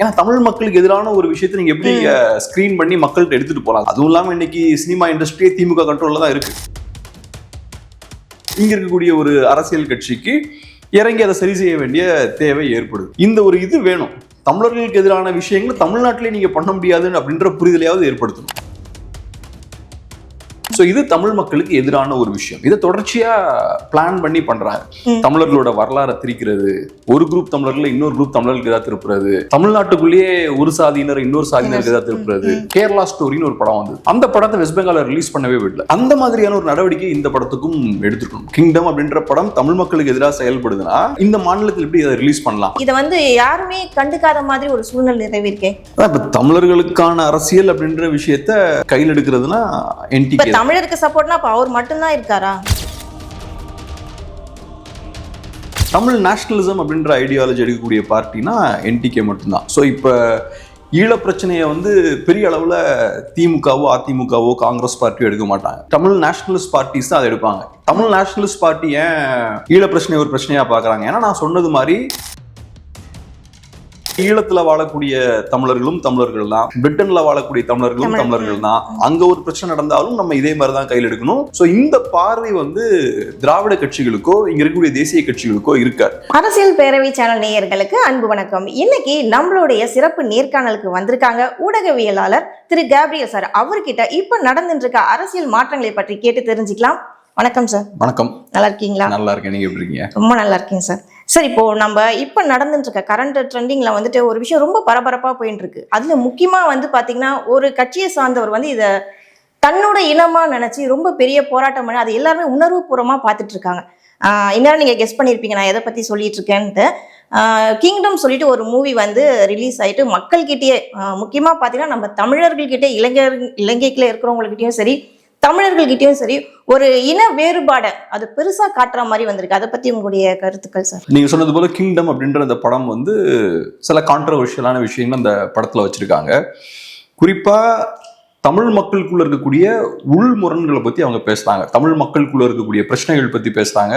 ஏன்னா தமிழ் மக்களுக்கு எதிரான ஒரு விஷயத்தை நீங்க எப்படி ஸ்கிரீன் பண்ணி மக்கள்கிட்ட எடுத்துட்டு போலாம்? அதுவும் இல்லாம இன்னைக்கு சினிமா இண்டஸ்ட்ரியே திமுக கண்ட்ரோல்ல தான் இருக்கு. இங்க இருக்கக்கூடிய ஒரு அரசியல் கட்சிக்கு இறங்கி அதை சரி செய்ய வேண்டிய தேவை ஏற்படுது. இந்த ஒரு இது வேணும். தமிழர்களுக்கு எதிரான விஷயங்களை தமிழ்நாட்டிலே நீங்க பண்ண முடியாதுன்னு அப்படின்ற புரிதலையாவது ஏற்படுத்தணும். ஸோ இது தமிழ் மக்களுக்கு எதிரான ஒரு விஷயம். இதை தொடர்ச்சியா பிளான் பண்ணி பண்றாங்க தமிழர்களோட வரலாறை திரிக்கிறது. ஒரு குரூப் தமிழர்ல இன்னொரு குரூப் தமிழர்களுக்கு ஏதாவது திருப்புறது. தமிழ்நாட்டுக்குள்ளேயே ஒரு சாதியினர் இன்னொரு சாதியினருக்கு ஏதாவது திருப்புறது. கேரளா ஸ்டோரின்னு ஒரு படம் வந்து அந்த படத்தை வெஸ்ட் பெங்கால ரிலீஸ் பண்ணவே விடல. அந்த மாதிரியான ஒரு நடவடிக்கை இந்த படத்துக்கும் எடுத்துக்கணும். கிங்டம் அப்படின்ற படம் தமிழ் மக்களுக்கு எதிராக செயல்படுதுன்னா இந்த மாநிலத்தில் எப்படி அதை ரிலீஸ் பண்ணலாம்? இதை வந்து யாருமே கண்டுக்காத மாதிரி ஒரு சூழ்நிலை நிறைவேற்கே இப்ப தமிழர்களுக்கான அரசியல் அப்படின்ற விஷயத்த கையில் எடுக்கிறதுனா என்டிகே தமிழருக்கு சப்போர்ட்னா அப்போ அவர் மட்டும்தான் இருக்காரா? தமிழ் நேஷ்னலிசம் அப்படின்ற ஐடியாலஜி எடுக்கக்கூடிய பார்ட்டினா என்டிகே மட்டும்தான். ஸோ இப்போ ஈழ பிரச்சனையை வந்து பெரிய அளவில் திமுகவோ அதிமுகவோ காங்கிரஸ் பார்ட்டியோ எடுக்க மாட்டாங்க. தமிழ் நேஷனலிஸ்ட் பார்ட்டிஸ் தான் அதை எடுப்பாங்க. தமிழ் நேஷனலிஸ்ட் பார்ட்டி ஏன் ஈழ பிரச்சனையை ஒரு பிரச்சனையாக பார்க்குறாங்க? ஏன்னா நான் சொன்னது மாதிரி ஈழத்துல வாழக்கூடிய தமிழர்களும் தமிழர்கள் தான் பிரிட்டன்ல வாழக்கூடிய தமிழர்களும் தமிழர். தமிழர்கள். தான் அங்க ஒரு பிரச்சனை நடந்தாலும் நம்ம இதே மாதிரி தான் கையில் எடுக்கணும். சோ இந்த பார்வை வந்து திராவிட கட்சிகளுக்கோ இங்க இருக்கக்கூடிய தேசிய கட்சிகளுக்கோ இருக்காது. அரசியல் பேரவை சேனல் நேயர்களுக்கு அன்பு வணக்கம். இன்னைக்கு நம்மளுடைய சிறப்பு நேர்காணலுக்கு வந்திருக்காங்க ஊடகவியலாளர் திரு கேப்ரியல் சார். அவர்கிட்ட இப்ப நடந்துட்டு இருக்க அரசியல் மாற்றங்களை பற்றி கேட்டு தெரிஞ்சுக்கலாம். வணக்கம் சார். வணக்கம். நல்லா இருக்கீங்களா? நல்லா இருக்கேன். நீங்க எப்படி இருக்கீங்க? ரொம்ப நல்லா இருக்கேன் சார். சார் இப்போ நம்ம இப்போ நடந்துட்டு இருக்க கரண்ட் ட்ரெண்டிங்ல வந்துட்டு ஒரு விஷயம் ரொம்ப பரபரப்பா போயிட்டு இருக்கு அதுல முக்கியமா வந்து பாத்தீங்கன்னா ஒரு கட்சியை சார்ந்தவர் வந்து இத தன்னோட இனமா நினைச்சு ரொம்ப பெரிய போராட்டம் பண்ணி அது எல்லாருமே உணர்வுபூர்வமாக பார்த்துட்டு இருக்காங்க நீங்கள் நீங்க கெஸ் பண்ணியிருப்பீங்க நான் எதை பத்தி சொல்லிட்டு இருக்கேன்ட்டு கிங்டம் சொல்லிட்டு ஒரு மூவி வந்து ரிலீஸ் ஆயிட்டு மக்கள்கிட்டயே முக்கியமாக முக்கியமா பாத்தீங்கன்னா நம்ம தமிழர்கள்கிட்ட இளைஞர் இலங்கைக்குள்ள இருக்கிறவங்ககிட்டயும் சரி தமிழர்கள்கிட்டயும் சரி ஒரு இன வேறுபாடை அது பெருசா காட்டுற மாதிரி வந்திருக்கு. அதை பத்தி உங்களுடைய கருத்துக்கள் சார். நீங்க சொன்னது போல கிங்டம் அப்படின்ற அந்த படம் வந்து சில கான்ட்ரவர்ஷியலான விஷயங்கள் அந்த படத்துல வச்சிருக்காங்க. குறிப்பா தமிழ் மக்களுக்குள்ள இருக்கக்கூடிய உள் முரண்களை பத்தி அவங்க பேசுறாங்க. தமிழ் மக்களுக்குள்ள இருக்கக்கூடிய பிரச்சனைகள் பத்தி பேசுறாங்க.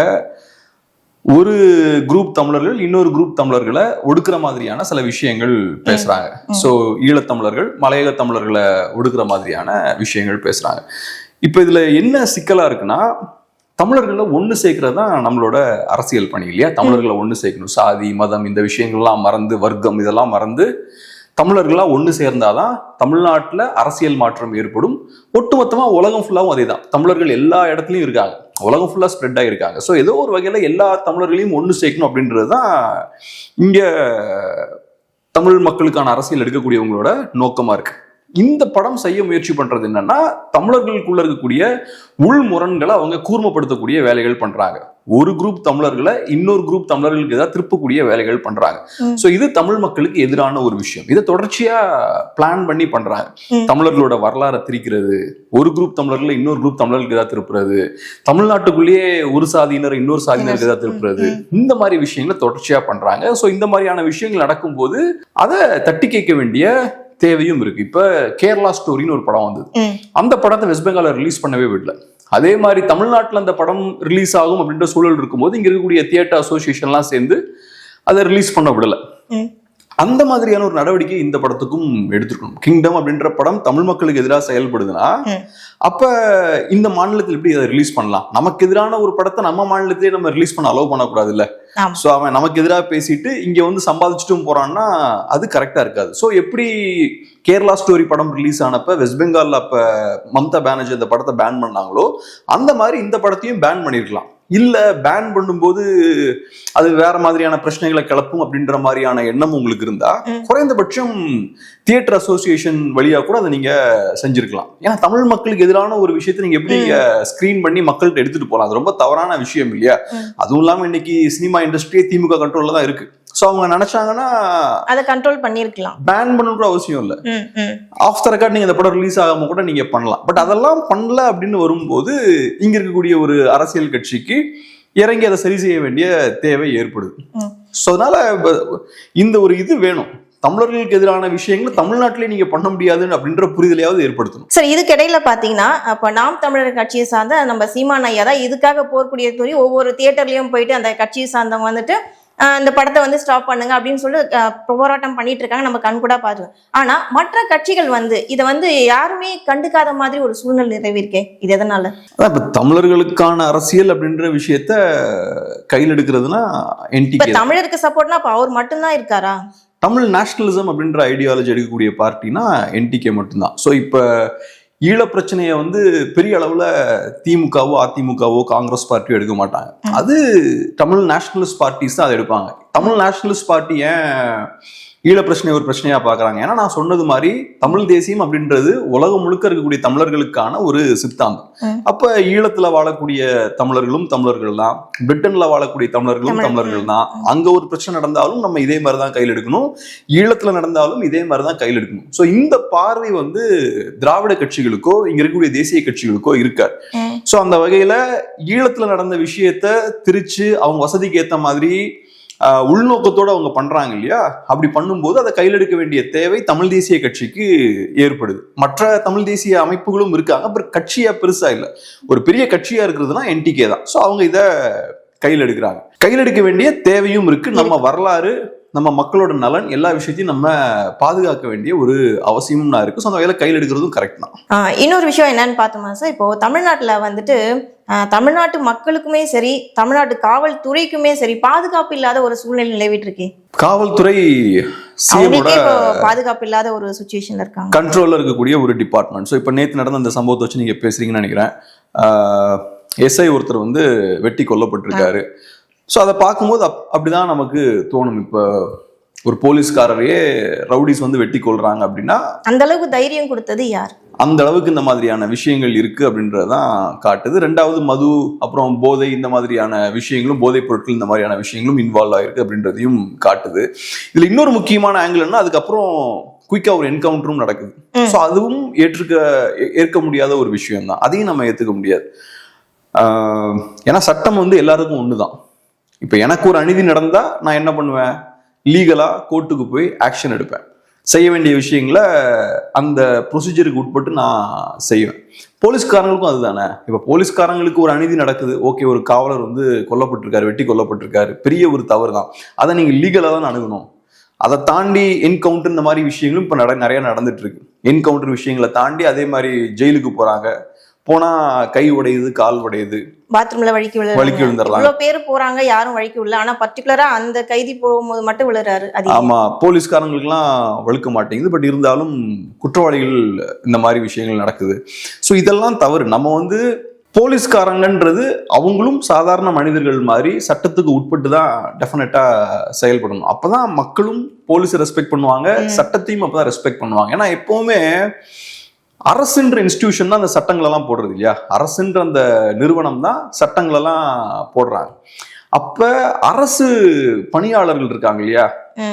ஒரு குரூப் தமிழர்கள் இன்னொரு குரூப் தமிழர்களை ஒடுக்குற மாதிரியான சில விஷயங்கள் பேசுறாங்க. ஸோ ஈழத்தமிழர்கள் மலையக தமிழர்களை ஒடுக்குற மாதிரியான விஷயங்கள் பேசுறாங்க. இப்போ இதில் என்ன சிக்கலாக இருக்குன்னா தமிழர்களை ஒன்று சேர்க்கறது தான் நம்மளோட அரசியல் பணி இல்லையா? தமிழர்களை ஒன்று சேர்க்கணும். சாதி மதம் இந்த விஷயங்கள்லாம் மறந்து வர்க்கம் இதெல்லாம் மறந்து தமிழர்களாக ஒன்று சேர்ந்தாதான் தமிழ்நாட்டில் அரசியல் மாற்றம் ஏற்படும். ஒட்டுமொத்தமாக உலகம் ஃபுல்லாகவும் அதே தான் தமிழர்கள் எல்லா இடத்துலையும் இருக்காங்க. உலகம் ஃபுல்லாக ஸ்ப்ரெட் ஆகிருக்காங்க ஸோ ஏதோ ஒரு வகையில் எல்லா தமிழர்களையும் ஒன்று சேர்க்கணும் அப்படின்றது தான் இங்கே தமிழ் மக்களுக்கான அரசியல் எடுக்கக்கூடியவங்களோட நோக்கமாக இருக்குது இந்த படம் செய்ய முயற்சி பண்றது என்னன்னா தமிழர்களுக்குள்ள இருக்கக்கூடிய உள் முரண்களை அவங்க கூர்மைப்படுத்தக்கூடிய வேலைகள் பண்றாங்க. ஒரு குரூப் தமிழர்களை இன்னொரு குரூப் தமிழர்களுக்கு ஏதாவது திருப்பக்கூடிய வேலைகள் பண்றாங்க. சோ இது தமிழ் மக்களுக்கு எதிரான ஒரு விஷயம். இதை தொடர்ச்சியா பிளான் பண்ணி பண்றாங்க. தமிழர்களோட வரலாறை திரிக்கிறது ஒரு குரூப் தமிழர்களை இன்னொரு குரூப் தமிழர்களுக்கு ஏதாவது திருப்புறது தமிழ்நாட்டுக்குள்ளேயே ஒரு சாதியினர் இன்னொரு சாதியினருக்கு ஏதாவது திருப்புறது இந்த மாதிரி விஷயங்களை தொடர்ச்சியா பண்றாங்க. சோ இந்த மாதிரியான விஷயங்கள் நடக்கும்போது அதை தட்டி கேட்க வேண்டிய தேவையும் இருக்கு இப்ப கேரளா ஸ்டோரின்னு ஒரு படம் வந்தது. அந்த படத்தை வெஸ்ட் பெங்கால ரிலீஸ் பண்ணவே விடல அதே மாதிரி தமிழ்நாட்டில் அந்த படம் ரிலீஸ் ஆகும் அப்படின்ற சூழல் இருக்கும்போது இங்க இருக்கக்கூடிய தியேட்டர் அசோசியேஷன்லாம் சேர்ந்து அதை ரிலீஸ் பண்ண விடல. அந்த மாதிரியான ஒரு நடவடிக்கை இந்த படத்துக்கும் எடுத்துக்கணும் கிங்டம் அப்படின்ற படம் தமிழ் மக்களுக்கு எதிராக செயல்படுதுன்னா. அப்ப இந்த மாநிலத்தில் எப்படி அதை ரிலீஸ் பண்ணலாம்? நமக்கு எதிரான ஒரு படத்தை நம்ம மாநிலத்திலே நம்ம ரிலீஸ் பண்ண அலோவ் பண்ணக்கூடாது இல்ல. ஸோ அவன் நமக்கு எதிராக பேசிட்டு இங்க வந்து சம்பாதிச்சுட்டும் போறான்னா அது கரெக்டா இருக்காது. ஸோ எப்படி கேரளா ஸ்டோரி படம் ரிலீஸ் ஆனப்ப வெஸ்ட் பெங்கால்ல அப்ப மம்தா பானர்ஜி அந்த படத்தை பேன் பண்ணாங்களோ அந்த மாதிரி இந்த படத்தையும் பேன் பண்ணிருக்கலாம் இல்ல பேன் பண்ணும்போது அது வேற மாதிரியான பிரச்சனைகளை கிளப்பும் அப்படின்ற மாதிரியான எண்ணம் உங்களுக்கு இருந்தா. குறைந்தபட்சம் தியேட்டர் அசோசியேஷன் வழியா கூட அதை நீங்க செஞ்சிருக்கலாம். ஏன்னா தமிழ் மக்களுக்கு எதிரான ஒரு விஷயத்தை நீங்க எப்படி ஸ்கிரீன் பண்ணி மக்கள்கிட்ட எடுத்துட்டு போகலாம் அது ரொம்ப தவறான விஷயம் இல்லையா. அதுவும் இல்லாம இன்னைக்கு சினிமா இண்டஸ்ட்ரியே திமுக கண்ட்ரோல்ல தான் இருக்கு. ஸோ அவங்க நினைச்சாங்கன்னா அதை கண்ட்ரோல் பண்ணிருக்கலாம் பேன் பண்ணணுன்ற அவசியம் இல்லை. ஆஃப் த ரெக்கார்ட் நீங்க இந்த படம் ரிலீஸ் ஆகாம கூட நீங்க பண்ணலாம். பட் அதெல்லாம் பண்ணல அப்படின்னு வரும்போது இங்க இருக்கக்கூடிய ஒரு அரசியல் கட்சிக்கு இறங்கி அதை சரி செய்ய வேண்டிய தேவை ஏற்படுது. ஸோ அதனால இந்த ஒரு இது வேணும். தமிழர்களுக்கு எதிரான விஷயங்களை தமிழ்நாட்டிலே நீங்க பண்ண முடியாதுன்னு அப்படின்ற புரிதலையாவது ஏற்படுத்தணும். சரி இதுக்கு இடையில பாத்தீங்கன்னா அப்ப நாம் தமிழர் கட்சியை சார்ந்த நம்ம சீமான் ஐயா தான் இதுக்காக போர்க்குடிய தூரி ஒவ்வொரு தியேட்டர்லயும் போயிட்டு அந்த கட்சியை சார்ந்தவங்க வந்துட்டு இந்த படத்தை வந்து ஸ்டாப் பண்ணுங்க அப்படின்னு சொல்லி ஆஹ் போராட்டம் பண்ணிட்டு இருக்காங்க. நம்ம கண்கூடா பார்த்துருக்கோம் ஆனா மற்ற கட்சிகள் வந்து இதை வந்து யாருமே கண்டுக்காத மாதிரி ஒரு சூழ்நிலை நிறைவேற்கே இது எதனால? இப்ப தமிழர்களுக்கான அரசியல் அப்படின்ற விஷயத்த கையில் எடுக்கிறதுனா தமிழருக்கு சப்போர்ட்னா அப்ப அவர் மட்டும்தான் இருக்காரா? தமிழ் நேஷனலிசம் அப்படின்ற ஐடியாலஜி எடுக்கக்கூடிய பார்ட்டினா என்டிகே மட்டும்தான். ஸோ இப்போ ஈழ பிரச்சனையை வந்து பெரிய அளவில் திமுகவோ அதிமுகவோ காங்கிரஸ் பார்ட்டியோ எடுக்க மாட்டாங்க. அது தமிழ் நேஷனலிஸ்ட் பார்ட்டிஸ் தான் அதை எடுப்பாங்க. தமிழ் நேஷனலிஸ்ட் பார்ட்டி ஏன் ஈழ பிரச்சனை ஒரு பிரச்சனையா பார்க்கறாங்க? ஏன்னா நான் சொன்னது மாதிரி தமிழ் தேசியம் அப்படின்றது உலகம் முழுக்க இருக்கக்கூடிய தமிழர்களுக்கான ஒரு சித்தாந்தம். அப்ப ஈழத்துல வாழக்கூடிய தமிழர்களும் தமிழர்கள் தான். பிரிட்டன்ல வாழக்கூடிய தமிழர்களும் தமிழர். தமிழர்கள் தான். அங்க ஒரு பிரச்சனை நடந்தாலும் நம்ம இதே மாதிரி தான் கையில் எடுக்கணும். ஈழத்துல நடந்தாலும் இதே மாதிரி தான் கையில் எடுக்கணும். ஸோ இந்த பார்வை வந்து திராவிட கட்சிகளுக்கோ இங்க இருக்கக்கூடிய தேசிய கட்சிகளுக்கோ இருக்காது. ஸோ அந்த வகையில ஈழத்துல நடந்த விஷயத்த திரிச்சு அவங்க வசதிக்கு ஏத்த மாதிரி உள்நோக்கத்தோடு அவங்க பண்ணுறாங்க இல்லையா? அப்படி பண்ணும்போது அதை கையில் எடுக்க வேண்டிய தேவை தமிழ் தேசிய கட்சிக்கு ஏற்படுது. மற்ற தமிழ் தேசிய அமைப்புகளும் இருக்காங்க. அப்புறம் கட்சியாக பெருசாக இல்லை. ஒரு பெரிய கட்சியாக இருக்கிறதுனா என்டிகே தான். ஸோ அவங்க இதை கையில் எடுக்கிறாங்க கையில் எடுக்க வேண்டிய தேவையும் இருக்கு. நம்ம வரலாறு நம்ம மக்களோட நலன் எல்லா விஷயத்தையும் நம்ம பாதுகாக்க வேண்டிய ஒரு அவசியமும் நான் இருக்கு. ஸோ அந்த வகையில் கையில் எடுக்கிறதும் கரெக்ட் தான். இன்னொரு விஷயம் என்னன்னு பார்த்தோமா சார் இப்போ தமிழ்நாட்டுல வந்துட்டு தமிழ்நாட்டு மக்களுக்குமே சரி தமிழ்நாட்டு காவல்துறைக்குமே சரி பாதுகாப்பு இல்லாத ஒரு சூழ்நிலை நிலவிட்டு இருக்கே காவல்துறை பாதுகாப்பு இல்லாத ஒரு சுச்சுவேஷன்ல இருக்காங்க. கண்ட்ரோல்ல இருக்கக்கூடிய ஒரு டிபார்ட்மெண்ட் ஸோ இப்போ நேற்று நடந்த அந்த சம்பவத்தை வச்சு நீங்க பேசுறீங்கன்னு நினைக்கிறேன். எஸ்ஐ ஒருத்தர் வந்து வெட்டி கொல்லப்பட்டிருக்காரு. ஸோ அதை பார்க்கும்போது அப் அப்படிதான் நமக்கு தோணும். இப்போ ஒரு போலீஸ்காரரையே ரவுடிஸ் வந்து வெட்டி கொள்றாங்க அப்படின்னா அந்த அளவுக்கு தைரியம் கொடுத்தது யார்? அந்த அளவுக்கு இந்த மாதிரியான விஷயங்கள் இருக்கு அப்படின்றதான் காட்டுது. ரெண்டாவது மது அப்புறம் போதை இந்த மாதிரியான விஷயங்களும் போதைப் பொருட்கள் இந்த மாதிரியான விஷயங்களும் இன்வால்வ் ஆயிருக்கு அப்படின்றதையும் காட்டுது. இதுல இன்னொரு முக்கியமான ஆங்கிள் என்ன அதுக்கப்புறம் குயிக்கா ஒரு என்கவுண்டரும் நடக்குது. ஸோ அதுவும் ஏற்றுக்க ஏற்க முடியாத ஒரு விஷயம் தான் அதையும் நம்ம ஏத்துக்க முடியாது. ஏன்னா சட்டம் வந்து எல்லாருக்கும் ஒண்ணுதான். இப்போ எனக்கு ஒரு அநீதி நடந்தால் நான் என்ன பண்ணுவேன்? லீகலாக கோர்ட்டுக்கு போய் ஆக்ஷன் எடுப்பேன். செய்ய வேண்டிய விஷயங்களை அந்த ப்ரொசீஜருக்கு உட்பட்டு நான் செய்வேன். போலீஸ்காரங்களுக்கும் அதுதானே? இப்போ போலீஸ்காரங்களுக்கு ஒரு அநீதி நடக்குது. ஓகே ஒரு காவலர் வந்து கொல்லப்பட்டிருக்காரு வெட்டி கொல்லப்பட்டிருக்காரு. பெரிய ஒரு தவறு தான் அதை நீங்கள் லீகலாக தான் அணுகணும். அதை தாண்டி என்கவுண்டர் இந்த மாதிரி விஷயங்களும் இப்போ நட நிறையா நடந்துட்டு இருக்கு என்கவுண்டர் விஷயங்களை தாண்டி அதே மாதிரி ஜெயிலுக்கு போகிறாங்க போனால் கை உடையுது கால் உடையுது. பாத்ரூம்ல வழிக்கு விழு வழுக்கி விழுந்துடலாம். இவ்வளவு பேர் போறாங்க யாரும் வழிக்கு விழல ஆனா பர்டிகுலரா அந்த கைதி போகும்போது மட்டும் விழுறாரு? ஆமா போலீஸ்காரங்களுக்குலாம் வழுக்க மாட்டேங்குது. பட் இருந்தாலும் குற்றவாளிகள் இந்த மாதிரி விஷயங்கள் நடக்குது. ஸோ இதெல்லாம் தவறு. நம்ம வந்து போலீஸ்காரங்கன்றது அவங்களும் சாதாரண மனிதர்கள் மாதிரி சட்டத்துக்கு உட்பட்டு தான் டெஃபினட்டா செயல்படணும். அப்பதான் மக்களும் போலீஸை ரெஸ்பெக்ட் பண்ணுவாங்க சட்டத்தையும் அப்பதான் ரெஸ்பெக்ட் பண்ணுவாங்க. ஏன்னா எப்பவுமே அரசுன்ற இன்ஸ்டிடியூஷன் தான் அந்த சட்டங்கள் எல்லாம் போடுறது இல்லையா? அரசுன்ற அந்த நிறுவனம் தான் சட்டங்கள் எல்லாம் போடுறாங்க. அப்ப அரசு பணியாளர்கள் இருக்காங்க இல்லையா.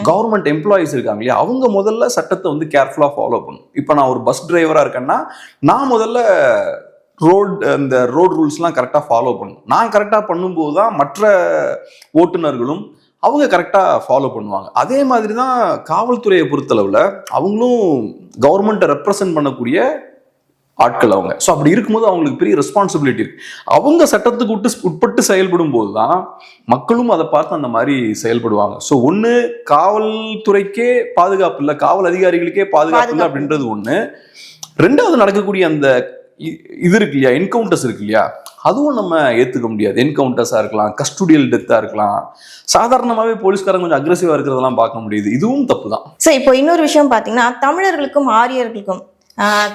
கவர்மெண்ட் எம்ப்ளாயிஸ் இருக்காங்க இல்லையா? அவங்க முதல்ல சட்டத்தை வந்து கேர்ஃபுல்லா ஃபாலோ பண்ணும் இப்போ நான் ஒரு பஸ் டிரைவரா இருக்கேன்னா நான் முதல்ல ரோட் அந்த ரோட் ரூல்ஸ்லாம் கரெக்டாக ஃபாலோ பண்ணும் நான் கரெக்டாக பண்ணும்போது தான் மற்ற ஓட்டுநர்களும் அவங்க கரெக்டாக ஃபாலோ பண்ணுவாங்க. அதே மாதிரி தான் காவல்துறையை பொறுத்தளவில் அவங்களும் கவர்மெண்ட்டை ரெப்ரசன்ட் பண்ணக்கூடிய ஆட்கள் அவங்க. ஸோ அப்படி இருக்கும்போது அவங்களுக்கு பெரிய ரெஸ்பான்சிபிலிட்டி இருக்கு. அவங்க சட்டத்துக்கு உட்டு உட்பட்டு செயல்படும் போது தான் மக்களும் அதை பார்த்து அந்த மாதிரி செயல்படுவாங்க. ஸோ ஒன்று காவல்துறைக்கே பாதுகாப்பு இல்லை காவல் அதிகாரிகளுக்கே பாதுகாப்பு இல்லை. அப்படின்றது ஒன்று ரெண்டாவது நடக்கக்கூடிய அந்த இது இருக்கு இல்லையா? என்கவுண்டர்ஸ் இருக்கு இல்லையா? அதுவும் நம்ம ஏற்றுக்க முடியாது. என்கவுண்டர்ஸாக இருக்கலாம் கஸ்டோடியல் டெத்தாக இருக்கலாம். சாதாரணமாகவே போலீஸ்காரங்க கொஞ்சம் அக்ரெசிவாக இருக்கிறதெல்லாம் பார்க்க முடியுது. இதுவும் தப்பு தான் சரி இப்போ இன்னொரு விஷயம் பார்த்தீங்கன்னா தமிழர்களுக்கும் ஆரியர்களுக்கும்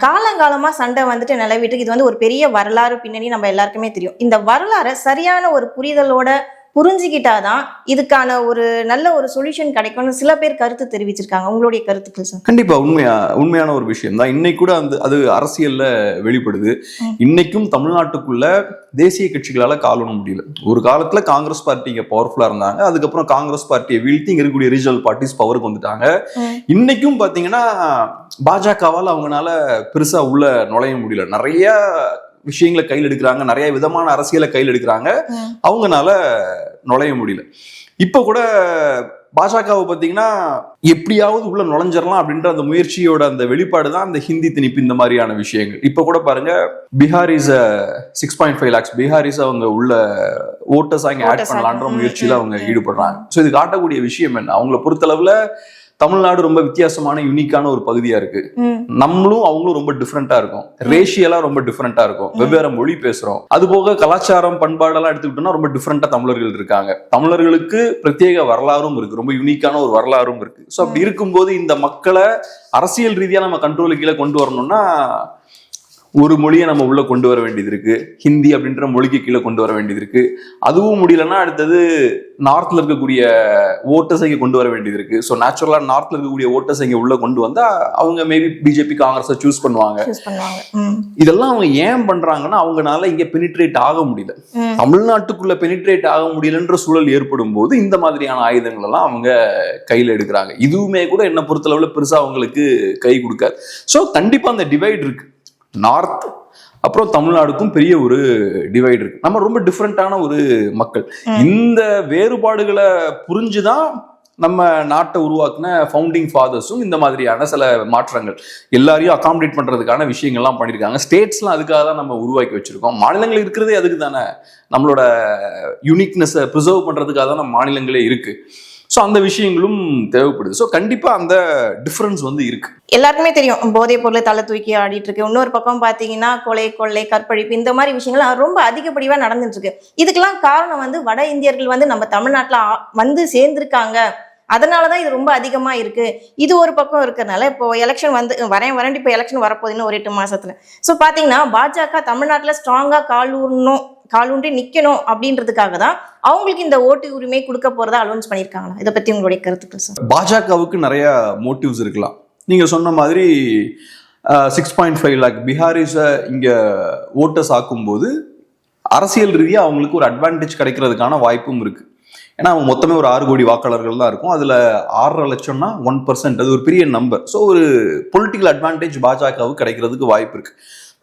காலங்காலமாக சண்டை வந்துட்டு நிலவிட்டு இது வந்து ஒரு பெரிய வரலாறு பின்னணி நம்ம எல்லாருக்குமே தெரியும். இந்த வரலாறை சரியான ஒரு புரிதலோட புரிஞ்சுக்கிட்டாதான் இதுக்கான ஒரு நல்ல ஒரு சொல்யூஷன் கிடைக்கும்னு சில பேர் கருத்து தெரிவிச்சிருக்காங்க. உங்களுடைய கருத்துக்கள் சார் கண்டிப்பா உண்மையா உண்மையான ஒரு விஷயம் தான். இன்னைக்கு கூட அந்த அது அரசியல்ல வெளிப்படுது. இன்னைக்கும் தமிழ்நாட்டுக்குள்ள தேசிய கட்சிகளால காலண முடியல. ஒரு காலத்துல காங்கிரஸ் பார்ட்டி இங்க பவர்ஃபுல்லா இருந்தாங்க. அதுக்கப்புறம் காங்கிரஸ் பார்ட்டியை வீழ்த்தி இங்க இருக்கக்கூடிய ரீஜனல் பார்ட்டிஸ் பவருக்கு வந்துட்டாங்க. இன்னைக்கும் பாத்தீங்கன்னா பாஜகவால் அவங்கனால பெருசா உள்ள நுழைய முடியல. நிறைய விஷயங்களை கையில் எடுக்கிறாங்க. நிறைய விதமான அரசியலை கையில் எடுக்கிறாங்க. அவங்கனால நுழைய முடியல. இப்போ கூட பாஜகவை பார்த்தீங்கன்னா எப்படியாவது உள்ள நுழைஞ்சிடலாம் அப்படின்ற அந்த முயற்சியோட அந்த வெளிப்பாடு தான் அந்த ஹிந்தி திணிப்பு இந்த மாதிரியான விஷயங்கள். இப்போ கூட பாருங்க Bihar is six point five lakhs Biharis அவங்க உள்ள ஓட்டர்ஸ் அங்கே ஆட் பண்ணலான்ற பண்ண- முயற்சியில அவங்க ஈடுபடுறாங்க. ஸோ இது காட்டக்கூடிய விஷயம் என்ன? அவங்கள பொறுத்தளவுல தமிழ்நாடு ரொம்ப வித்தியாசமான யூனிக்கான ஒரு பகுதியா இருக்கு. நம்மளும் அவங்களும் ரொம்ப டிஃப்ரெண்டா இருக்கும். ரேஷியலா ரொம்ப டிஃப்ரெண்டா இருக்கும். வெவ்வேறு மொழி பேசுறோம். அது போக கலாச்சாரம் பண்பாடெல்லாம் எடுத்துக்கிட்டோம்னா ரொம்ப டிஃப்ரெண்டா தமிழர்கள் இருக்காங்க. தமிழர்களுக்கு பிரத்யேக வரலாறும் இருக்கு. ரொம்ப யூனிக்கான ஒரு வரலாறும் இருக்கு. ஸோ அப்படி இருக்கும்போது இந்த மக்களை அரசியல் ரீதியா நம்ம கண்ட்ரோலு கீழே கொண்டு வரணும்னா ஒரு மொழியை நம்ம உள்ள கொண்டு வர வேண்டியது இருக்கு. ஹிந்தி அப்படின்ற மொழிக்கு கீழே கொண்டு வர வேண்டியது இருக்கு. அதுவும் முடியலன்னா அடுத்தது நார்த்ல இருக்கக்கூடிய ஓட்டர்ஸ் இங்க கொண்டு வர வேண்டியது இருக்கு. ஸோ நேச்சுரலா நார்த்ல இருக்கக்கூடிய ஓட்டர்ஸ் இங்க உள்ள கொண்டு வந்தா அவங்க மேபி பிஜேபி காங்கிரஸை சூஸ் பண்ணுவாங்க. இதெல்லாம் அவங்க ஏன் பண்றாங்கன்னா அவங்கனால இங்க பெனிட்ரேட் ஆக முடியல. தமிழ்நாட்டுக்குள்ள பெனிட்ரேட் ஆக முடியலன்ற சூழல் ஏற்படும் போது இந்த மாதிரியான ஆயுதங்கள் எல்லாம் அவங்க கையில எடுக்கிறாங்க. இதுவுமே கூட என்ன பொறுத்தளவுல பெருசா அவங்களுக்கு கை கொடுக்காது. ஸோ கண்டிப்பா அந்த டிவைட் இருக்கு. நார்த் அப்புறம் தமிழ்நாடுக்கும் பெரிய ஒரு டிவைட் இருக்கு. நம்ம ரொம்ப டிஃப்ரெண்டான ஒரு மக்கள். இந்த வேறுபாடுகளை புரிஞ்சுதான் நம்ம நாட்டை உருவாக்குன ஃபவுண்டிங் ஃபாதர்ஸும் இந்த மாதிரியான சில மாற்றங்கள். எல்லாரையும் அகாமடேட் பண்றதுக்கான விஷயங்கள்லாம் பண்ணியிருக்காங்க. ஸ்டேட்ஸ்லாம் அதுக்காக தான் நம்ம உருவாக்கி வச்சிருக்கோம். மாநிலங்கள் இருக்கிறதே அதுக்கு தானே நம்மளோட யூனிக்னஸை ப்ரிசர்வ் பண்றதுக்காக தான் நம்ம மாநிலங்களே இருக்கு. ஸோ அந்த விஷயங்களும் தேவைப்படுது. ஸோ கண்டிப்பாக அந்த டிஃப்ரென்ஸ் வந்து இருக்கு. எல்லாருக்குமே தெரியும். போதைப் பொருளை தலை தூக்கி ஆடிட்டு இருக்கு. இன்னொரு பக்கம் பார்த்தீங்கன்னா கொலை கொள்ளை கற்பழிப்பு இந்த மாதிரி விஷயங்கள் ரொம்ப அதிகப்படியாக நடந்துட்டு இருக்கு. இதுக்கெல்லாம் காரணம் வந்து வட இந்தியர்கள் வந்து நம்ம தமிழ்நாட்டில் வந்து வந்து சேர்ந்திருக்காங்க. அதனாலதான் இது ரொம்ப அதிகமாக இருக்கு. இது ஒரு பக்கம் இருக்கிறதுனால இப்போ எலெக்ஷன் வந்து வரேன் வரேன் இப்போ எலெக்ஷன் வரப்போகுதுன்னு ஒரு எட்டு மாசத்துல. ஸோ பார்த்தீங்கன்னா பாஜக தமிழ்நாட்டில் ஸ்ட்ராங்காக காலூரணும் காலூன்றி நிற்கணும் அப்படின்றதுக்காக தான் அவங்களுக்கு இந்த ஓட்டு உரிமை கொடுக்க போறதா அலோன்ஸ் பண்ணியிருக்காங்களா? இதை பத்தி உங்களுடைய கருத்துக்கள் சார் பாஜகவுக்கு நிறைய மோட்டிவ்ஸ் இருக்கலாம். நீங்க சொன்ன மாதிரி சிக்ஸ் பாயிண்ட் ஃபைவ் லேக் பிஹாரிஸை இங்க ஓட்டர்ஸ் ஆக்கும்போது அரசியல் ரீதியாக அவங்களுக்கு ஒரு அட்வான்டேஜ் கிடைக்கிறதுக்கான வாய்ப்பும் இருக்கு. ஏன்னா அவங்க மொத்தமே ஒரு ஆறு கோடி வாக்காளர்கள் தான் இருக்கும். அதில் ஆறரை லட்சம்னா ஒன் பர்சன்ட் அது ஒரு பெரிய நம்பர் ஸோ ஒரு பொலிட்டிக்கல் அட்வான்டேஜ் பாஜகவுக்கு கிடைக்கிறதுக்கு வாய்ப்பு இருக்கு.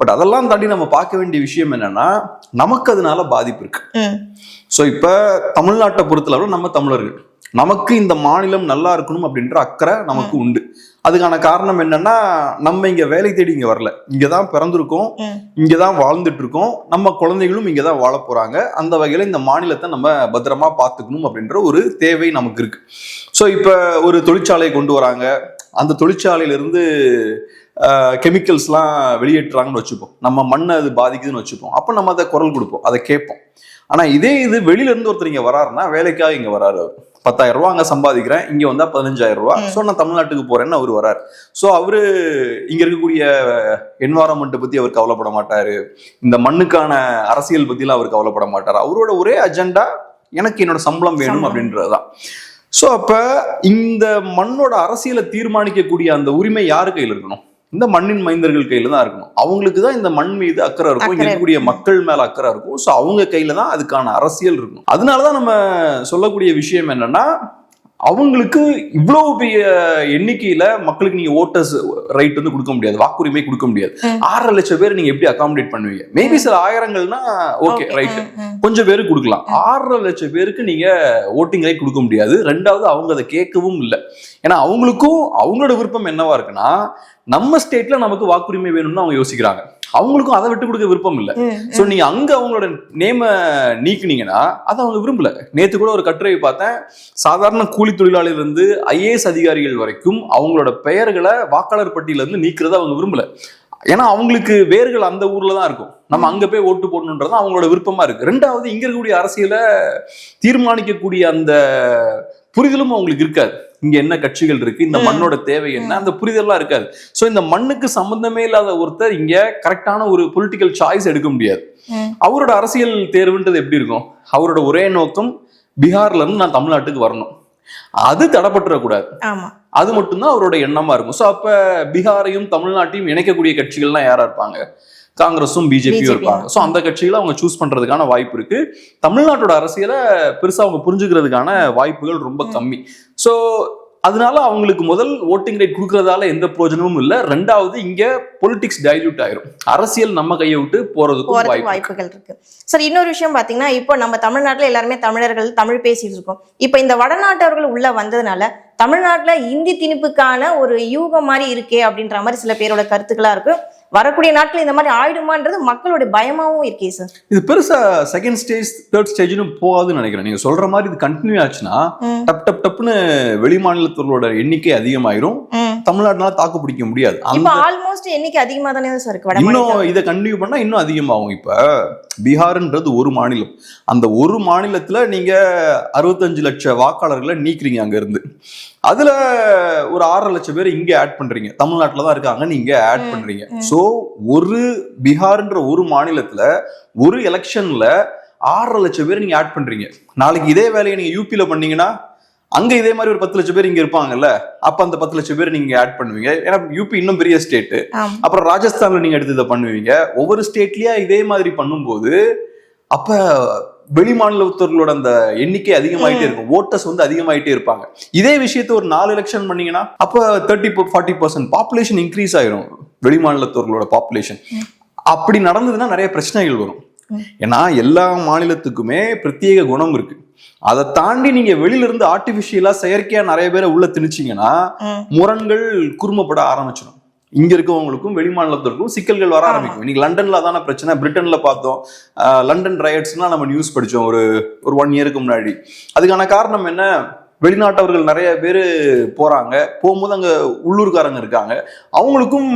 பட் அதெல்லாம் தாண்டி நம்ம பார்க்க வேண்டிய விஷயம் என்னன்னா நமக்கு அதனால பாதிப்பு இருக்கு. ஸோ இப்போ தமிழ்நாட்டை பொறுத்தளவு நம்ம தமிழர்கள் நமக்கு இந்த மாநிலம் நல்லா இருக்கணும் அப்படின்ற அக்கறை நமக்கு உண்டு. அதுக்கான காரணம் என்னன்னா நம்ம இங்க வேலை தேடி இங்க வரல. இங்க தான் பிறந்திருக்கோம் ம். இங்க தான் வாழ்ந்துட்டு இருக்கோம் நம்ம குழந்தைகளும் இங்க தான் வாழ போறாங்க. அந்த வகையில இந்த மாநிலத்தை நம்ம பத்திரமா பார்த்துக்கணும் அப்படின்ற ஒரு தேவை நமக்கு இருக்கு. ஸோ இப்போ ஒரு தொழிற்சாலையை கொண்டு வராங்க. அந்த தொழிற்சாலையில இருந்து கெமிக்கல்ஸ்லாம் வெளியேற்றுறாங்கன்னு வச்சுப்போம். நம்ம மண்ணை அது பாதிக்குதுன்னு வச்சுப்போம். அப்போ நம்ம அதை குரல் கொடுப்போம். அதை கேட்போம். ஆனா இதே இது வெளியில இருந்து ஒருத்தர் இங்க வராருன்னா வேலைக்காக இங்க வராரு பத்தாயிரம் ரூபா அங்க சம்பாதிக்கிறேன் இங்க வந்தா பதினஞ்சாயிரம் ரூபா. ஸோ நான் தமிழ்நாட்டுக்கு போறேன்னு அவர் வராரு. ஸோ அவரு இங்க இருக்கக்கூடிய என்வாரன்மெண்ட்டை பத்தி அவர் கவலைப்பட மாட்டாரு. இந்த மண்ணுக்கான அரசியல் பத்திலாம் அவர் கவலைப்பட மாட்டார். அவரோட ஒரே அஜெண்டா எனக்கு என்னோட சம்பளம் வேணும் சம்பளம். அப்படின்றதுதான். ஸோ அப்ப இந்த மண்ணோட அரசியலை தீர்மானிக்கக்கூடிய அந்த உரிமை யாரு கையில இருக்கணும்? இந்த மண்ணின் மைந்தர்கள் கையில தான் இருக்கணும். அவங்களுக்கு தான் இந்த மண் மீது அக்கறை இருக்கும். இங்க இருக்கக்கூடிய மக்கள் மேல அக்கறை இருக்கும். ஸோ அவங்க கையில தான் அதுக்கான அரசியல் இருக்கும். அதனாலதான் நம்ம சொல்லக்கூடிய விஷயம் என்னன்னா அவங்களுக்கு இவ்வளவு பெரிய எண்ணிக்கையில மக்களுக்கு நீங்க ஓட்டர்ஸ் ரைட் வந்து கொடுக்க முடியாது வாக்குரிமை கொடுக்க முடியாது. ஆறரை லட்சம் பேர் நீங்க எப்படி அகாமடேட் பண்ணுவீங்க? மேபி சில ஆயிரங்கள்னா ஓகே ரைட். கொஞ்சம் பேருக்கு கொடுக்கலாம். ஆறரை லட்சம் பேருக்கு நீங்க ஓட்டிங் ரைட் கொடுக்க முடியாது. ரெண்டாவது அவங்க அதை கேட்கவும் இல்லை. ஏன்னா அவங்களுக்கும் அவங்களோட விருப்பம் என்னவா இருக்குன்னா நம்ம ஸ்டேட்ல நமக்கு வாக்குரிமை வேணும்னு அவங்க யோசிக்கிறாங்க. அவங்களுக்கும் அதை விட்டு கொடுக்க விருப்பம் இல்லை. ஸோ நீங்க அங்க அவங்களோட நேம நீக்குனீங்கன்னா அதை அவங்க விரும்பல. நேத்து கூட ஒரு கட்டுரை பார்த்தேன். சாதாரண கூலி தொழிலாளியில இருந்து ஐஏஎஸ் அதிகாரிகள் வரைக்கும் அவங்களோட பெயர்களை வாக்காளர் பட்டியல இருந்து நீக்கிறத அவங்க விரும்பல. ஏன்னா அவங்களுக்கு வேர்கள் அந்த ஊர்ல தான் இருக்கும். நம்ம அங்க போய் ஓட்டு போடணுன்றது அவங்களோட விருப்பமா இருக்கு. ரெண்டாவது இங்க இருக்கக்கூடிய அரசியலை தீர்மானிக்கக்கூடிய அந்த புரிதலும் அவங்களுக்கு இருக்காது. இங்க என்ன கட்சிகள் இருக்கு? இந்த. மண்ணோட தேவை என்ன? அந்த புரிதல்லாம் இருக்காது. சோ இந்த மண்ணுக்கு சம்பந்தமே இல்லாத ஒருத்தர் இங்க கரெக்டான ஒரு பொலிட்டிக்கல் சாய்ஸ் எடுக்க முடியாது. அவரோட அரசியல் தேர்வுன்றது எப்படி இருக்கும்? அவரோட ஒரே நோக்கம் பீகார்ல இருந்து நான் தமிழ்நாட்டுக்கு வரணும். அது தடப்பட்டுறக்கூடாது. அது மட்டும்தான் அவரோட எண்ணமா இருக்கும். ஸோ அப்ப பீகாரையும் தமிழ்நாட்டையும் இணைக்கக்கூடிய கட்சிகள்லாம் யாரா இருப்பாங்க? காங்கிரஸும் பிஜேபியும் இருப்பாங்க. ஸோ அந்த கட்சிகளை அவங்க சூஸ் பண்றதுக்கான வாய்ப்பு இருக்கு. தமிழ்நாட்டோட அரசியலை பெருசா அவங்க புரிஞ்சுக்கிறதுக்கான வாய்ப்புகள் ரொம்ப. கம்மி. ஸோ அதனால அவங்களுக்கு முதல் ஓட்டிங் ரைட் கொடுக்கறதால எந்த பிரயோஜனமும் இல்ல. ரெண்டாவது இங்க பொலிட்டிக்ஸ் டைல்யூட் ஆயிரும். அரசியல் நம்ம கையை விட்டு போறதுக்கும் போறதுக்கு வாய்ப்பு வாய்ப்புகள் இருக்கு. சரி இன்னொரு விஷயம் பாத்தீங்கன்னா இப்போ நம்ம தமிழ்நாட்டுல எல்லாருமே தமிழர்கள் தமிழ் பேசிட்டு இருக்கோம். இப்போ இந்த வடநாட்டவர்கள் உள்ள வந்ததுனால தமிழ்நாட்டுல இந்தி திணிப்புக்கான ஒரு யூகம் மாதிரி இருக்கே அப்படின்ற மாதிரி சில பேரோட கருத்துக்களா இருக்கு. வரக்கூடிய நாட்கள் இந்த மாதிரி ஆயிடுமான்றது மக்களோட பயமாவும் இருக்கே சார் இது பெருசா செகண்ட் ஸ்டேஜ் தேர்ட் ஸ்டேஜ்னு போகாதுன்னு நினைக்கிறேன். நீங்க சொல்ற மாதிரி இது கண்டினியூ ஆச்சுன்னா. டப் டப் டப்னு வெளி மாநிலத்தவர்களோட எண்ணிக்கை அதிகமாயிரும். ம். தமிழ்நாடுனால தாக்கு பிடிக்க முடியாது. ஆல்மோஸ்ட் எண்ணிக்கை அதிகமா தானே சார் இருக்கு? இன்னும். இதை கண்டினியூ பண்ணா இன்னும் அதிகமாகும். இப்ப பீகார்ன்றது ஒரு மாநிலம். அந்த ஒரு மாநிலத்துல நீங்க அறுபத்தஞ்சு லட்சம் வாக்காளர்களை நீக்கிறீங்க அங்க இருந்து அதுல ஒரு ஆறரை லட்சம் பேர் இங்க ஆட் பண்றீங்க. தமிழ்நாட்டுல தான் இருக்காங்க நீங்க ஆட் ம். சோ ஒரு பீகார்ன்ற ஒரு மாநிலத்துல ஒரு எலெக்ஷன்ல ஆறரை லட்சம் பேர் நீங்க ஆட் பண்றீங்க. நாளைக்கு இதே வேலையை நீங்க யூபில பண்ணீங்கன்னா அங்க இதே மாதிரி ஒரு பத்து லட்சம் பேர் இங்க இருப்பாங்கல்ல அப்ப அந்த பத்து லட்சம் பேர் நீங்க ஆட் பண்ணுவீங்க. ஏன்னா யூபி இன்னும் பெரிய ஸ்டேட். அப்புறம் ராஜஸ்தான்ல நீங்க எடுத்து இதை பண்ணுவீங்க. ஒவ்வொரு ஸ்டேட்லயா இதே மாதிரி பண்ணும்போது அப்ப வெளி மாநிலத்தவர்களோட அந்த எண்ணிக்கை அதிகமாயிட்டே இருக்கும். ஓட்டர்ஸ் வந்து அதிகமாயிட்டே இருப்பாங்க. இதே விஷயத்த ஒரு நாலு எலெக்ஷன் பண்ணீங்கன்னா அப்ப thirty forty percent population increase ஆயிரும். வெளி மாநிலத்தவர்களோட பாப்புலேஷன் அப்படி நடந்ததுன்னா நிறைய பிரச்சனைகள் வரும். ஏன்னா எல்லா மாநிலத்துக்குமே பிரத்யேக குணம் இருக்கு. அதை தாண்டி நீங்க வெளியில இருந்து ஆர்டிபிஷியலா செயற்கையா நிறைய பேரை உள்ள திணிச்சீங்கன்னா. முரண்கள் குறுமப்பட ஆரம்பிச்சிடும். இங்க இருக்கவங்களுக்கும் வெளி மாநிலத்திற்கும் சிக்கல்கள் வர. ஆரம்பிக்கும். இன்னைக்கு லண்டன்ல தானே பிரச்சனை பிரிட்டன்ல பார்த்தோம். லண்டன் ரயட்ஸ்லாம் நம்ம நியூஸ் படிச்சோம் ஒரு ஒரு ஒன் இயருக்கு முன்னாடி. அதுக்கான காரணம் என்ன? வெளிநாட்டவர்கள் நிறைய பேர் போறாங்க. போகும்போது அங்க உள்ளூர்காரங்க இருக்காங்க. அவங்களுக்கும்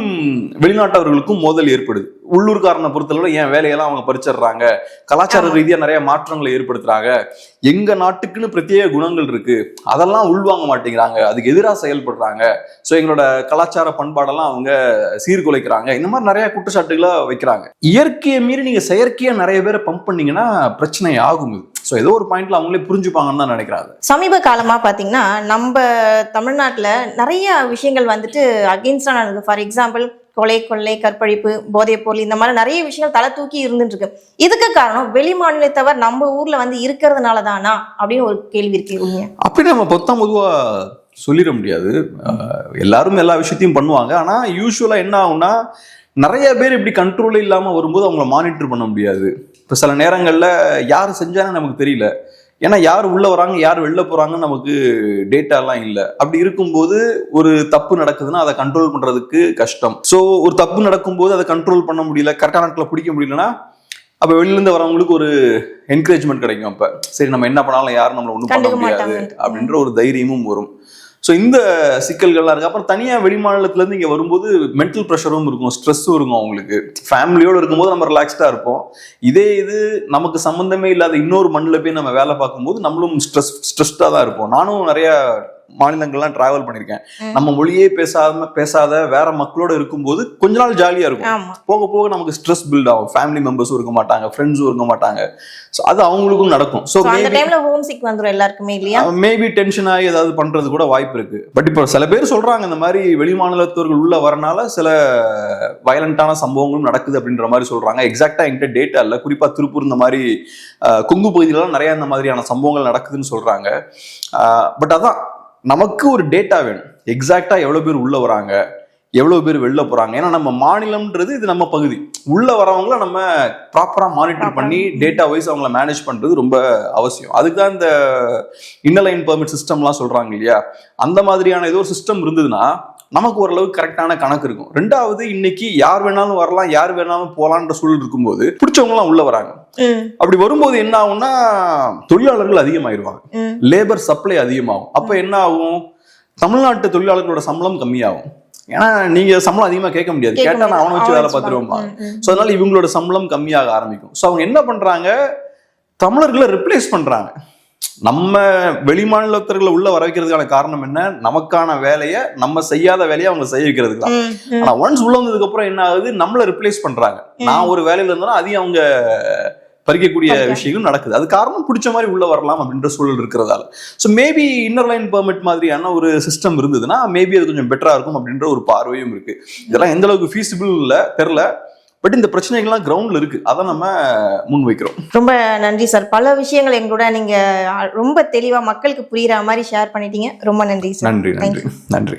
வெளிநாட்டவர்களுக்கும் மோதல் ஏற்படுது. உள்ளூர்காரனை பொறுத்தளவு என் வேலையெல்லாம் அவங்க பறிச்சிடுறாங்க? கலாச்சார ஆமா. ரீதியா நிறைய மாற்றங்களை ஏற்படுத்துறாங்க. எங்க நாட்டுக்குன்னு பிரத்யேக குணங்கள் இருக்கு. அதெல்லாம் உள்வாங்க மாட்டேங்கிறாங்க. அதுக்கு எதிராக செயல்படுறாங்க. ஸோ எங்களோட கலாச்சார பண்பாடெல்லாம் அவங்க சீர்குலைக்கிறாங்க. இந்த மாதிரி நிறைய குற்றச்சாட்டுகளை வைக்கிறாங்க. இயற்கையை மீறி நீங்க செயற்கையா நிறைய பேரை பம்ப் பண்ணீங்கன்னா பிரச்சனை ஆகும் இது ஸோ ஏதோ ஒரு பாயிண்ட்ல அவங்களே புரிஞ்சுப்பாங்கன்னு தான் நினைக்கிறாங்க. சமீப காலமா பாத்தீங்கன்னா நம்ம தமிழ்நாட்டுல நிறைய விஷயங்கள் வந்துட்டு அகெயின்ஸ்டா நடக்குது ஃபார் எக்ஸாம்பிள் கொலை கொள்ளை கற்பழிப்பு போதைப் பொருள் இந்த மாதிரி நிறைய விஷயங்கள் தலை தூக்கி இருந்துட்டு இருக்கு இதுக்கு காரணம் வெளி மாநிலத்தவர் நம்ம ஊர்ல வந்து இருக்கிறதுனால தானா அப்படின்னு ஒரு கேள்வி இருக்கு உண்மையா அப்படி நம்ம பொத்தாம் பொதுவா சொல்லிட முடியாது. எல்லாரும் எல்லா விஷயத்தையும் பண்ணுவாங்க. ஆனா யூஸ்வலா என்ன ஆகும்னா நிறைய பேர் இப்படி கண்ட்ரோல் இல்லாம வரும்போது அவங்கள மானிட்டர் பண்ண முடியாது. இப்போ சில நேரங்கள்ல யார் செஞ்சான்னு நமக்கு தெரியல. ஏன்னா யார் உள்ள வராங்க யார் வெளில போறாங்கன்னு நமக்கு டேட்டா எல்லாம் இல்லை. அப்படி இருக்கும்போது ஒரு தப்பு நடக்குதுன்னா அதை கண்ட்ரோல் பண்றதுக்கு கஷ்டம். ஸோ ஒரு தப்பு நடக்கும்போது அதை கண்ட்ரோல் பண்ண முடியல கரெக்டான நேரத்தில் பிடிக்க முடியலன்னா அப்ப வெளில இருந்து வரவங்களுக்கு ஒரு என்கரேஜ்மெண்ட் கிடைக்கும் அப்ப. சரி நம்ம என்ன பண்ணாலும் யாரும் நம்மள ஒண்ணும் பண்ண முடியாது அப்படின்ற ஒரு தைரியமும் வரும். ஸோ இந்த சிக்கல்கள்லாம் இருக்கு. அப்புறம் தனியாக வெளிமாநிலத்துலேருந்து இங்கே வரும்போது மென்டல் ப்ரெஷரும் இருக்கும். ஸ்ட்ரெஸ்ஸும் இருக்கும் அவங்களுக்கு. ஃபேமிலியோடு இருக்கும்போது நம்ம ரிலாக்ஸ்டாக இருப்போம். இதே இது நமக்கு சம்மந்தமே இல்லாத இன்னொரு மண்ணில் போய் நம்ம வேலை பார்க்கும்போது நம்மளும் ஸ்ட்ரெஸ் ஸ்ட்ரெஸ்டாக தான் இருப்போம். நானும் நிறையா மாநிலங்கள்லாம் டிராவல் பண்ணியிருக்கேன். நம்ம மொழியே பேசாம பேசாத வேற மக்களோட இருக்கும்போது கொஞ்ச நாள் ஜாலியா இருக்கும். போக போக நமக்கு ஸ்ட்ரெஸ் பில்ட் ஆகும். ஃபேமிலி மெம்பர்ஸும் இருக்க மாட்டாங்க ஃப்ரெண்ட்ஸும் இருக்க மாட்டாங்க. ஸோ அது அவங்களுக்கும் நடக்கும். ஸோ அந்த டைம்ல ஹோம் சிக் வந்துரும் எல்லாருக்குமே இல்லையா? மேபி டென்ஷன் ஆகி ஏதாவது பண்றது கூட வாய்ப்பு இருக்கு. பட் இப்போ சில பேர் சொல்றாங்க இந்த மாதிரி வெளி மாநிலத்தவர்கள் உள்ள வரனால சில வயலண்டான சம்பவங்களும் நடக்குது அப்படின்ற மாதிரி சொல்றாங்க. எக்ஸாக்டா என்கிட்ட டேட்டா இல்லை. குறிப்பா திருப்பூர் இந்த மாதிரி கொங்கு பகுதியிலலாம் நிறைய இந்த மாதிரியான சம்பவங்கள் நடக்குதுன்னு சொல்றாங்க. பட் அதான் நமக்கு ஒரு டேட்டா வேணும். எக்ஸாக்டா எவ்வளவு பேர் உள்ள வராங்க எவ்வளவு பேர் வெளில போறாங்க. ஏன்னா நம்ம மாநிலம்ன்றது இது நம்ம பகுதி. உள்ள வரவங்கள நம்ம ப்ராப்பரா மானிட்டர். பண்ணி டேட்டா வைஸ் அவங்கள மேனேஜ் பண்றது ரொம்ப அவசியம். அதுக்கு தான் இந்த இன்னலைன் பெர்மிட் சிஸ்டம்லாம் சொல்றாங்க இல்லையா? அந்த மாதிரியான ஏதோ ஒரு சிஸ்டம் இருந்ததுன்னா நமக்கு ஓரளவுக்கு கரெக்டான கணக்கு இருக்கும். ரெண்டாவது இன்னைக்கு யார் வேணாலும் வரலாம் யார் வேணாலும் போலான்ற சூழல் இருக்கும்போது பிடிச்சவங்கலாம் உள்ள வராங்க. அப்படி வரும்போது என்ன ஆகும்னா தொழிலாளர்கள் அதிகமாயிருவாங்க. லேபர் சப்ளை அதிகமாகும். அப்ப என்ன ஆகும்? தமிழ்நாட்டு தொழிலாளர்களோட சம்பளம் கம்மியாகும். ஏன்னா நீங்க சம்பளம் அதிகமா கேட்க முடியாது. கேட்டா நான் அவனை வச்சு. வேலை பார்த்துருவோம்பா. ஸோ அதனால இவங்களோட சம்பளம் கம்மியாக ஆரம்பிக்கும். ஸோ அவங்க என்ன பண்றாங்க? தமிழர்களை ரிப்ளேஸ் பண்றாங்க. நம்ம வெளி மாநிலத்தர்களை உள்ள வர வைக்கிறதுக்கான காரணம் என்ன? நமக்கான வேலையை நம்ம செய்யாத வேலையை அவங்க செய்ய வைக்கிறதுக்கு தான். ஆனா ஒன்ஸ் உள்ள வந்ததுக்கு அப்புறம் என்ன ஆகுது? நம்மள ரிப்ளேஸ் பண்றாங்க. நான் ஒரு வேலையில இருந்தேன்னா அதையும் அவங்க பறிக்கக்கூடிய பறிக்க. விஷயங்களும் நடக்குது. அது காரணம் பிடிச்ச மாதிரி உள்ள வரலாம் அப்படின்ற சூழல் இருக்கிறதால. So maybe inner line permit மாதிரியான ஒரு சிஸ்டம் இருந்ததுன்னா மேபி அது கொஞ்சம் பெட்டரா இருக்கும் அப்படின்ற ஒரு பார்வையும் இருக்கு. இதெல்லாம் எந்த அளவுக்கு ஃபீஸிபிள் இல்லை தெரில பட் இந்த பிரச்சனைகள்லாம் கிரவுண்ட்ல இருக்கு. அதை நம்ம முன் வைக்கிறோம் ரொம்ப நன்றி சார். பல விஷயங்கள் எங்களோட நீங்க ரொம்ப தெளிவா மக்களுக்கு புரியுற மாதிரி ஷேர் பண்ணிட்டீங்க. ரொம்ப நன்றி சார். நன்றி நன்றி. நன்றி.